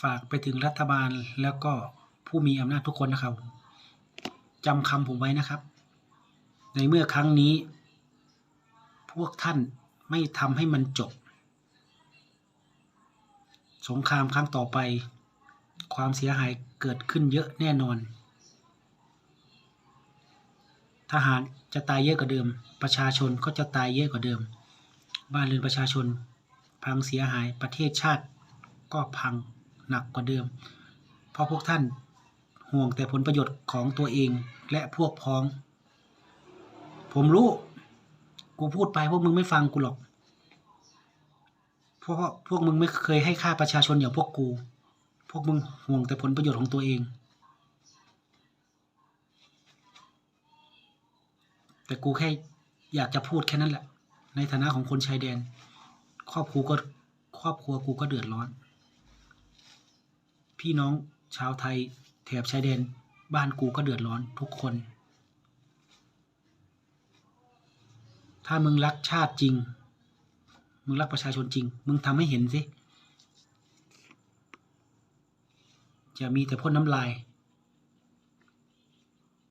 ฝากไปถึงรัฐบาลแล้วก็ผู้มีอำนาจทุกคนนะครับจำคำผมไว้นะครับ ในเมื่อครั้งนี้ พวกท่านไม่ทำให้มันจบ สงครามครั้งต่อไป ความเสียหายเกิดขึ้นเยอะแน่นอน ทหารจะตายเยอะกว่าเดิม ประชาชนก็จะตายเยอะกว่าเดิม บ้านเรือนประชาชน พังเสียหายประเทศชาติก็พัง หนักกว่าเดิม เพราะพวกท่านห่วงแต่ผลประโยชน์ของตัวเองและพวกพ้อง ผมรู้ กูพูดไปพวกมึงไม่ฟังกูหรอก เพราะพวกมึงไม่เคยให้ค่าประชาชนอย่างพวกกู พวกมึงห่วงแต่ผลประโยชน์ของตัวเอง แต่กูแค่อยากจะพูดแค่นั้นแหละ ในฐานะของคนชายแดน ครอบครัวก็ครอบครัวกูก็เดือดร้อน พี่น้องชาวไทยแถบชายแดนบ้านกูก็เดือดร้อนทุกคน ถ้ามึงรักชาติจริง มึงรักประชาชนจริง มึงทำให้เห็นสิ จะมีแต่พ่นน้ำลาย